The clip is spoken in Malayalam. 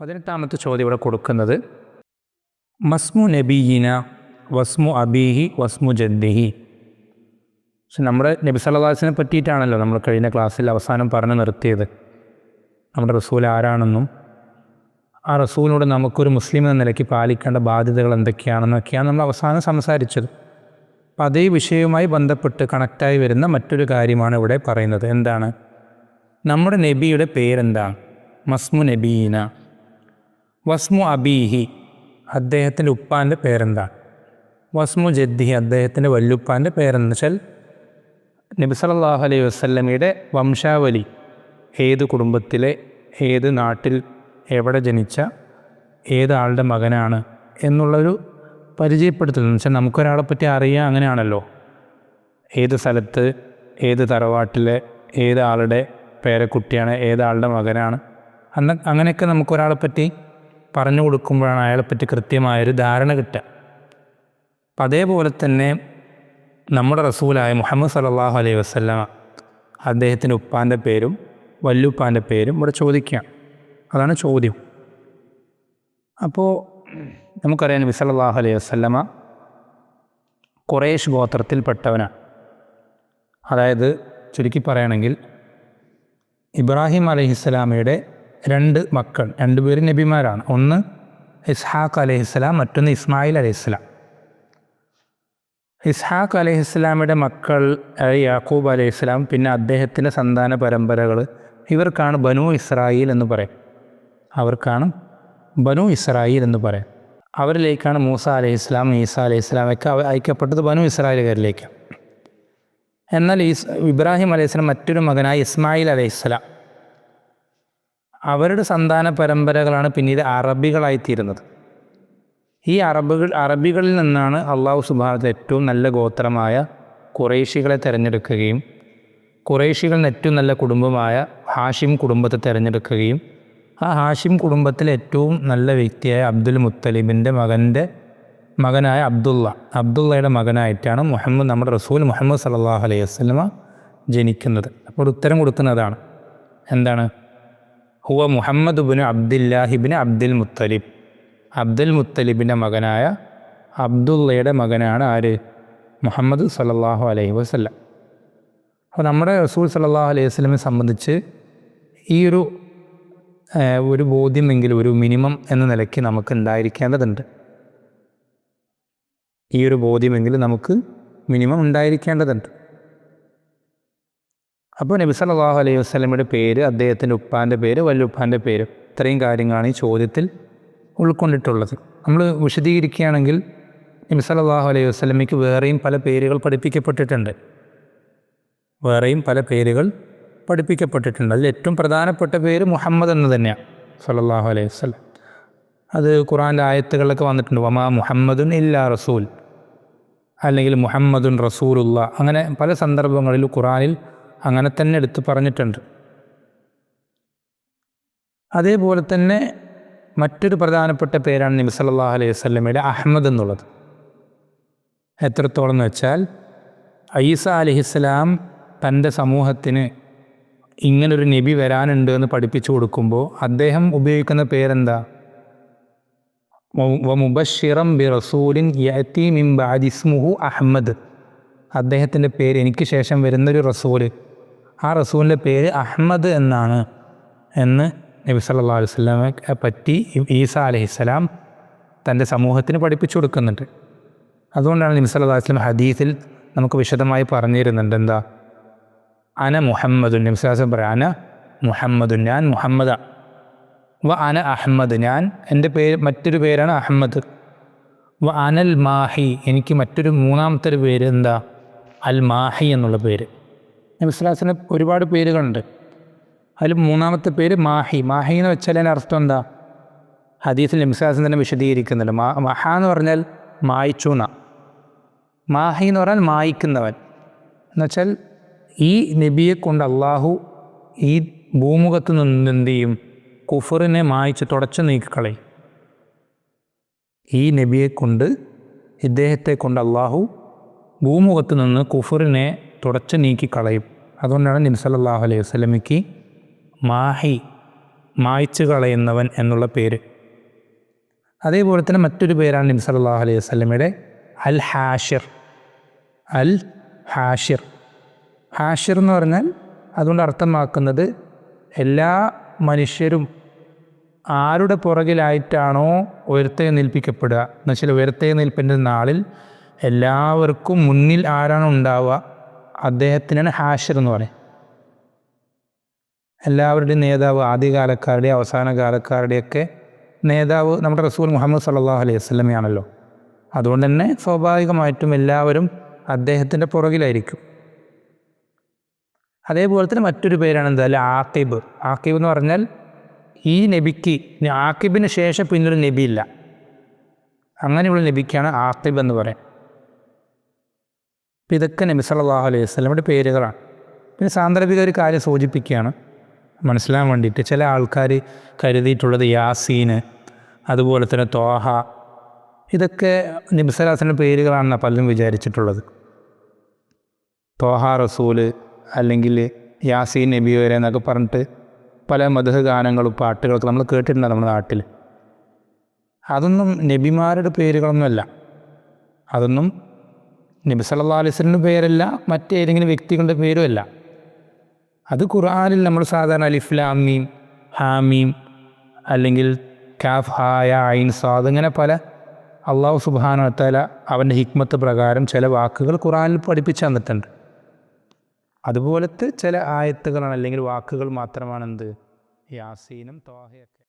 പതിനെട്ടാമത്തെ ചോദ്യം ഇവിടെ കൊടുക്കുന്നത്. മസ്മു നബീന വസ്മു അബീഹി വസ്മു ജദ്ദിഹി. പക്ഷെ നമ്മുടെ നബി സല്ലാസിനെ പറ്റിയിട്ടാണല്ലോ നമ്മൾ കഴിഞ്ഞ ക്ലാസ്സിൽ അവസാനം പറഞ്ഞു നിർത്തിയത്. നമ്മുടെ റസൂൽ ആരാണെന്നും ആ റസൂലിനോട് നമുക്കൊരു മുസ്ലിം എന്ന നിലയ്ക്ക് പാലിക്കേണ്ട ബാധ്യതകൾ എന്തൊക്കെയാണെന്നൊക്കെയാണ് നമ്മൾ അവസാനം സംസാരിച്ചത്. അപ്പോൾ അതേ വിഷയവുമായി ബന്ധപ്പെട്ട് കണക്റ്റായി വരുന്ന മറ്റൊരു കാര്യമാണ് ഇവിടെ പറയുന്നത്. എന്താണ്? നമ്മുടെ നബിയുടെ പേരെന്താ? മസ്മു നബീന. വസ്മു അബീഹി അദ്ദേഹത്തിന്റെ ഉപ്പാന്റെ പേരെന്താ? വസ്മു ജദ്ദിഹി അദ്ദേഹത്തിന്റെ വല്ലുപ്പാന്റെ പേരെന്ന് വെച്ചാൽ നബി സല്ലാഹു അലൈഹി വസല്ലമയുടെ വംശാവലി ഏത് കുടുംബത്തിലെ ഏത് നാട്ടിൽ എവിടെ ജനിച്ച ഏതാളുടെ മകനാണ് എന്നുള്ളൊരു പരിചയപ്പെടുത്തൽ എന്ന് വെച്ചാൽ നമുക്കൊരാളെ പറ്റി അറിയാം അങ്ങനെയാണല്ലോ. ഏത് സ്ഥലത്ത് ഏത് തറവാട്ടിലെ ഏത് ആളുടെ പേരക്കുട്ടിയാണ് ഏതാളുടെ മകനാണ്. അന്ന് അങ്ങനെയൊക്കെ നമുക്കൊരാളെ പറ്റി പറഞ്ഞു കൊടുക്കുമ്പോഴാണ് അയാളെപ്പറ്റി കൃത്യമായൊരു ധാരണ കിട്ടുക. അപ്പം അതേപോലെ തന്നെ നമ്മുടെ റസൂലായ മുഹമ്മദ് സല്ലല്ലാഹു അലൈഹി വസല്ലമ അദ്ദേഹത്തിന്റെ ഉപ്പാന്റെ പേരും വല്ലുപ്പാന്റെ പേരും ഇവിടെ ചോദിക്കാം അതാണ് ചോദ്യം. അപ്പോൾ നമുക്കറിയാം നബി സലാഹു അലൈഹി വസ്ലമ കുറേഷ് ഗോത്രത്തിൽപ്പെട്ടവനാണ്. അതായത് ചുരുക്കി പറയുകയാണെങ്കിൽ ഇബ്രാഹിം അലഹിസ്സലാമയുടെ രണ്ട് മക്കൾ രണ്ടുപേര് നബിമാരാണ്. ഒന്ന് ഇസ്ഹാഖ് അലഹിസ്സലാം മറ്റൊന്ന് ഇസ്മായിൽ അലഹിസ്സലാം. ഇസ്ഹാഖ് അലഹിസ്സലാമയുടെ മക്കൾ യാക്കൂബ് അലഹിസ്സലാം പിന്നെ അദ്ദേഹത്തിന്റെ സന്താന പരമ്പരകൾ ഇവർക്കാണ് ബനു ഇസ്രായേൽ എന്ന് പറയും. അവർക്കാണ് ബനു ഇസ്രായേൽ എന്ന് പറയും. അവരിലേക്കാണ് മൂസ അലഹിസ്ലാം ഈസ അലഹിസ്ലാമൊക്കെ അയക്കപ്പെട്ടത് ബനു ഇസ്രായേലുകാരിലേക്കാണ്. എന്നാൽ ഈ ഇബ്രാഹിം അലൈഹിസ്ലാം മറ്റൊരു മകനായ ഇസ്മായിൽ അലൈഹിസ്ലാം അവരുടെ സന്താന പരമ്പരകളാണ് പിന്നീട് അറബികളായിത്തീരുന്നത്. ഈ അറബുകൾ അറബികളിൽ നിന്നാണ് അള്ളാഹു സുബാനത്തെ ഏറ്റവും നല്ല ഗോത്രമായ കുറേശികളെ തിരഞ്ഞെടുക്കുകയും കുറേശികളിൽ ഏറ്റവും നല്ല കുടുംബമായ ഹാഷിം കുടുംബത്തെ തിരഞ്ഞെടുക്കുകയും ആ ഹാഷിം കുടുംബത്തിലെ ഏറ്റവും നല്ല വ്യക്തിയായ അബ്ദുൽ മുത്തലിബിന്റെ മകന്റെ മകനായ അബ്ദുള്ള. അബ്ദുള്ളയുടെ മകനായിട്ടാണ് മുഹമ്മദ് നമ്മുടെ റസൂൽ മുഹമ്മദ് സല്ലല്ലാഹു അലൈഹി വസ്ലമ ജനിക്കുന്നത്. അപ്പോൾ ഉത്തരം കൊടുക്കുന്നതാണ്. എന്താണ്? ഹുവ മുഹമ്മദ് ബിന് അബ്ദുല്ലാഹിബിന് അബ്ദുൽ മുത്തലിബ്. അബ്ദുൽ മുത്തലിബിന്റെ മകനായ അബ്ദുള്ളയുടെ മകനാണ് ആര്? മുഹമ്മദ് സല്ലല്ലാഹു അലൈഹി വസല്ലം. അപ്പോൾ നമ്മുടെ റസൂൽ സല്ലല്ലാഹു അലൈഹി വസ്ലമെ സംബന്ധിച്ച് ഈ ഒരു ഒരു ബോധ്യമെങ്കിലും ഒരു മിനിമം എന്ന നിലയ്ക്ക് നമുക്ക് ഉണ്ടായിരിക്കേണ്ടതുണ്ട്. ഈ ഒരു ബോധ്യമെങ്കിലും നമുക്ക് മിനിമം ഉണ്ടായിരിക്കേണ്ടതുണ്ട്. അപ്പോൾ നബി സല്ലല്ലാഹു അലൈഹി വസല്ലമയുടെ പേര് അദ്ദേഹത്തിന്റെ ഉപ്പാന്റെ പേര് വല്ലുപ്പാന്റെ പേര് ഇത്രയും കാര്യങ്ങളാണ് ഈ ചോദ്യത്തിൽ ഉൾക്കൊണ്ടിട്ടുള്ളത്. നമ്മൾ വിശദീകരിക്കുകയാണെങ്കിൽ നബി സല്ലല്ലാഹു അലൈഹി വസല്ലമയ്ക്ക് വേറെയും പല പേരുകൾ പഠിപ്പിക്കപ്പെട്ടിട്ടുണ്ട്. വേറെയും പല പേരുകൾ പഠിപ്പിക്കപ്പെട്ടിട്ടുണ്ട്. അതിൽ ഏറ്റവും പ്രധാനപ്പെട്ട പേര് മുഹമ്മദ് എന്ന് തന്നെയാണ് സല്ലല്ലാഹു അലൈഹി വസ്ലം അത് ഖുറാന്റെ ആയത്തുകളിലൊക്കെ വന്നിട്ടുണ്ട്. വമാ മുഹമ്മദുൻ ഇല്ലാ റസൂൽ. അല്ലെങ്കിൽ മുഹമ്മദുൻ റസൂലുള്ള. അങ്ങനെ പല സന്ദർഭങ്ങളിൽ ഖുറാനിൽ അങ്ങനെ തന്നെ എടുത്ത് പറഞ്ഞിട്ടുണ്ട്. അതേപോലെ തന്നെ മറ്റൊരു പ്രധാനപ്പെട്ട പേരാണ് നബി സല്ലല്ലാഹു അലൈഹി വസല്ലമയുടെ അഹമ്മദ് എന്നുള്ളത്. എത്രത്തോളം എന്ന് വെച്ചാൽ ഐസ അലിഹിസ്സലാം തന്റെ സമൂഹത്തിന് ഇങ്ങനൊരു നബി വരാനുണ്ട് എന്ന് പഠിപ്പിച്ചു കൊടുക്കുമ്പോൾ അദ്ദേഹം ഉപയോഗിക്കുന്ന പേരെന്താ? മുബഷിറം ബി റസൂലിൻ യഅതി മിൻ ബഅദി അഹമ്മദ്. അദ്ദേഹത്തിന്റെ പേര് എനിക്ക് ശേഷം വരുന്നൊരു റസൂൽ ആ റസൂലിന്റെ പേര് അഹമ്മദ് എന്നാണ്. എന്ന് നബി സല്ലാ അലുസ്ലാമെ പറ്റി ഈസ അലഹിസ്സലാം തന്റെ സമൂഹത്തിന് പഠിപ്പിച്ചു കൊടുക്കുന്നുണ്ട്. അതുകൊണ്ടാണ് നബി സല്ലാ വസല്ലം ഹദീസിൽ നമുക്ക് വിശദമായി പറഞ്ഞു തരുന്നുണ്ട്. എന്താ? അന മുഹമ്മദുൻ. നബി സല്ലല്ലാഹു അലൈഹി പറയാം അന മുഹമ്മദുൻ. ഞാൻ മുഹമ്മദാണ് വ അന അഹമ്മദ്. ഞാൻ എന്റെ പേര് മറ്റൊരു പേരാണ് അഹമ്മദ്. വ അനൽ മാഹി. എനിക്ക് മറ്റൊരു മൂന്നാമത്തെ ഒരു പേര് എന്താ? അൽ മാഹി എന്നുള്ള പേര്. നബിസ്ലാസിന് ഒരുപാട് പേരുകളുണ്ട്. അതിൽ മൂന്നാമത്തെ പേര് മാഹി. മാഹി എന്ന് വെച്ചാൽ അതിന്റെ അർത്ഥം എന്താ? ഹദീസിൽ നബിസ്ലാസിൻ തന്നെ വിശദീകരിക്കുന്നുണ്ട്. മാ മഹ എന്ന് പറഞ്ഞാൽ മായിച്ചൂന്ന. മാഹി എന്ന് പറഞ്ഞാൽ മായിക്കുന്നവൻ. എന്നുവെച്ചാൽ ഈ നബിയെ കൊണ്ട് അള്ളാഹു ഈ ഭൂമുഖത്ത് നിന്ന് എന്ത് ചെയ്യും? കുഫറിനെ മായ്ച്ച് തുടച്ച് നീക്കിക്കളയും ഈ നബിയെ കൊണ്ട് ഇദ്ദേഹത്തെ കൊണ്ട് അള്ളാഹു ഭൂമുഖത്ത് നിന്ന് കുഫറിനെ തുടച്ച് നീക്കിക്കളയും. അതുകൊണ്ടാണ് നബി സല്ലല്ലാഹു അലൈഹി വസ്ലമിക്ക് മാഹി മായ്ച്ചു കളയുന്നവൻ എന്നുള്ള പേര്. അതേപോലെ തന്നെ മറ്റൊരു പേരാണ് നബി സല്ലല്ലാഹു അലൈഹി വസ്ലമിയുടെ അൽ ഹാഷിർ അൽ ഹാഷിർ ഹാഷിർ എന്ന് പറഞ്ഞാൽ അതുകൊണ്ട് അർത്ഥമാക്കുന്നത് എല്ലാ മനുഷ്യരും ആരുടെ പുറകിലായിട്ടാണോ ഉയർത്തെ നിൽപ്പിക്കപ്പെടുക? എന്നുവെച്ചാൽ നിൽപ്പിന്റെ നാളിൽ എല്ലാവർക്കും മുന്നിൽ ആരാണോ ഉണ്ടാവുക? അദ്ദേഹത്തിനാണ് ഹാഷർ എന്ന് പറയും എല്ലാവരുടെയും നേതാവ് ആദ്യകാലക്കാരുടെയും അവസാന കാലക്കാരുടെയൊക്കെ നേതാവ് നമ്മുടെ റസൂൽ മുഹമ്മദ് സല്ലല്ലാഹു അലൈഹി വസ്ലമയാണല്ലോ അതുകൊണ്ട് തന്നെ സ്വാഭാവികമായിട്ടും എല്ലാവരും അദ്ദേഹത്തിന്റെ പുറകിലായിരിക്കും. അതേപോലെ തന്നെ മറ്റൊരു പേരാണ് എന്താ? ആക്കിബ് ആക്കിബ് എന്ന് പറഞ്ഞാൽ ഈ നബിക്ക് ആക്കിബിന് ശേഷം പിന്നൊരു നബിയില്ല. അങ്ങനെയുള്ള നബിക്കാണ് ആക്കിബ് എന്ന് പറയാം. അപ്പം ഇതൊക്കെ നബി സല്ലല്ലാഹു അലൈഹി വസല്ലമയുടെ പേരുകളാണ്. പിന്നെ സാന്ദർഭിക ഒരു കാര്യം സൂചിപ്പിക്കുകയാണ്. മനസ്സിലാൻ വേണ്ടിയിട്ട് ചില ആൾക്കാർ കരുതിയിട്ടുള്ളത് യാസീന് അതുപോലെ തന്നെ തോഹ ഇതൊക്കെ നിബ്സലാസിന്റെ പേരുകളാണെന്നാണ് പലരും വിചാരിച്ചിട്ടുള്ളത്. തോഹ റസൂൽ അല്ലെങ്കിൽ യാസീൻ നബി വരെ എന്നൊക്കെ പറഞ്ഞിട്ട് പല മധുഹ ഗാനങ്ങളും പാട്ടുകളൊക്കെ നമ്മൾ കേട്ടിട്ടുണ്ട് നമ്മുടെ നാട്ടിൽ? അതൊന്നും നബിമാരുടെ പേരുകളൊന്നുമല്ല. അതൊന്നും നബി സല്ലാ അലിസ്ലിന്റെ പേരല്ല മറ്റേതെങ്കിലും വ്യക്തികളുടെ പേരുമല്ല. അത് ഖുർആാനിൽ നമ്മൾ സാധാരണ അലിഫ്ലാമീം ഹാമീം അല്ലെങ്കിൽ കാഫ് ഹായ ഐൻ സാദ് ഇങ്ങനെ പല അള്ളാഹു സുബാന തല അവന്റെ ഹിക്മത്ത് പ്രകാരം ചില വാക്കുകൾ ഖുർആനിൽ പഠിപ്പിച്ചു തന്നിട്ടുണ്ട്. അതുപോലത്തെ ചില ആയത്തുകളാണ് അല്ലെങ്കിൽ വാക്കുകൾ മാത്രമാണെന്ത്? യാസീനും തോഹയൊക്കെ